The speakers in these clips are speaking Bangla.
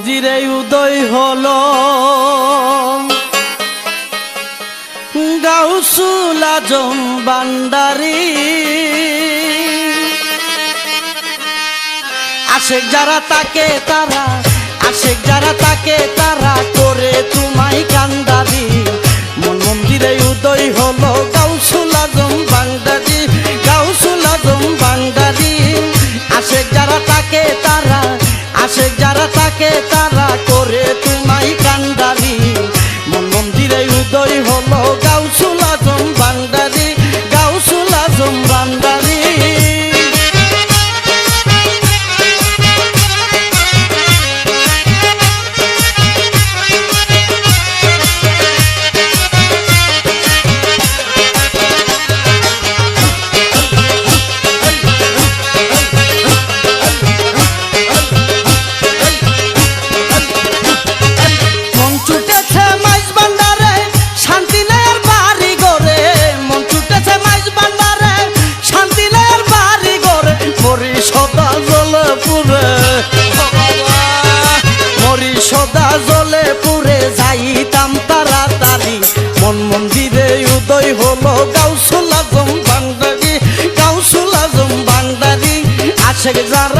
সূর্যিরে উদয় হল। গাউসুলাজম বান্ডারি আসে যারা তাকে তারা আসে যারা তাকে তারা করে তোমায় কান্দা। জলে পুরে যাইতাম তাড়াতাড়ি। মন মন্দিরে উদয় হলো গাউসুল আজম বাংলারি গাউসুল আজম বাংলারি আশেক যারা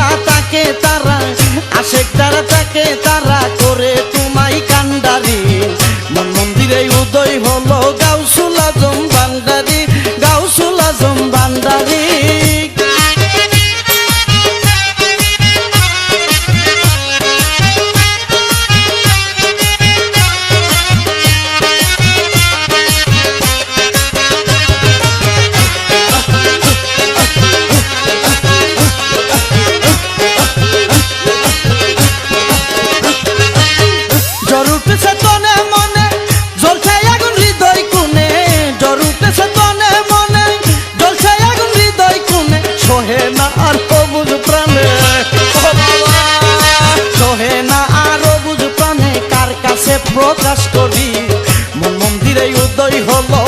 hoy holo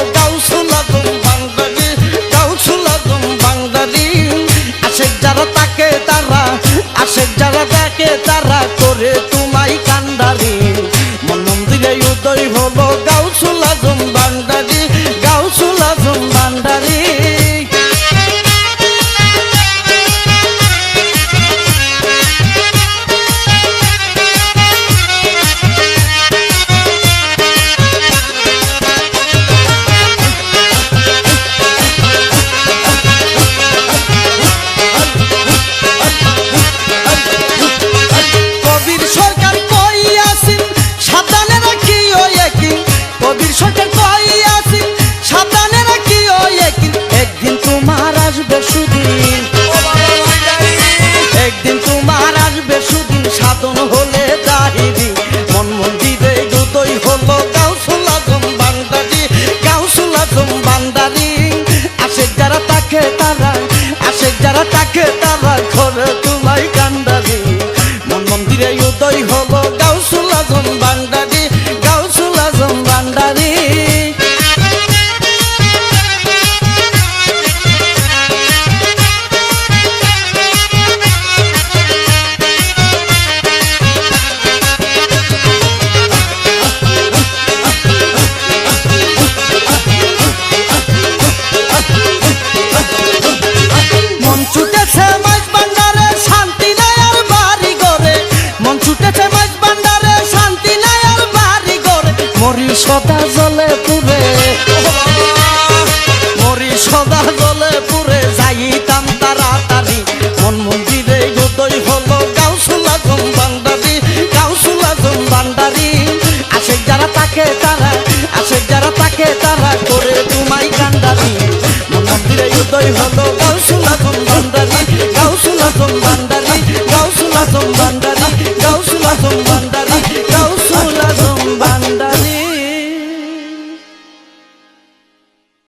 আসবে সুদিন। একদিন তোমার আসবে সুদিন সাধন হল সদা জলে পুরে। মরি সদা জলে পুরে, যাইতাম তাড়াতাড়ি। মন মন্দিরে গোদই হলো কাউসুলা জম বান্ডারি কাউসুলা জম বান্ডারি আসে যারা তাকে তারা, আসে যারা তাকে তারা করে তোমায় কান্দারি। মন মন্দিরে গোদই হলো কাউসুলা জম বান্ডারি কাউসুলা জম বান্ডারি কাউসুলা জম বান্ডারি